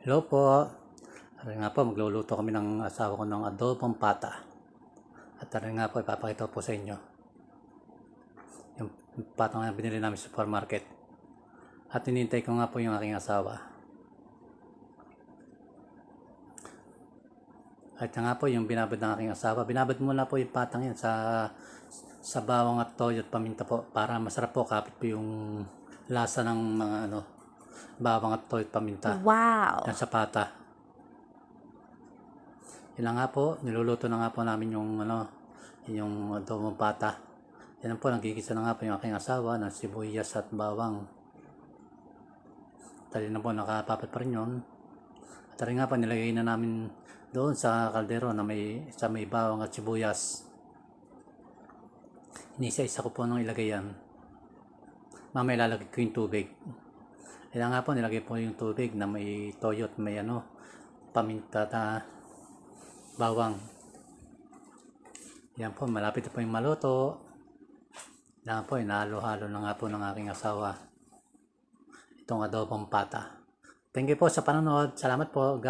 Hello po. Tara nga po, magluluto kami ng asawa ko ng adobong pata. At tara nga po, ipapakita po sa inyo. Yung pata nga binili namin sa supermarket. At inintay ko nga po yung aking asawa. At nga po yung binabad ng aking asawa. Binabad muna po yung patang yan sa sa bawang at toyo at paminta po para masarap po kapit po yung lasa ng mga ano bawang at toyo at paminta. Wow. Yan sa pata. Yun na nga po, niluluto na nga po namin yung ano, yung adobong pata. Yan po, nagigisa na nga po yung aking asawa ng sibuyas at bawang. Tali na po, nakapapat pa rin yun. At tali nga po, nilagay na namin doon sa kaldero na may, sa may bawang at sibuyas. Inisa-isa ko po nung ilagay yan. Mamaya lalagay ko yung tubig. Kaya nga po, nilagay po yung tubig na may toyo at may ano, paminta na bawang. Yan po, malapit po yung maluto. Yan po, inahalo-halo na nga po ng aking asawa. Itong adobong pata. Thank you po sa panonood. Salamat po. God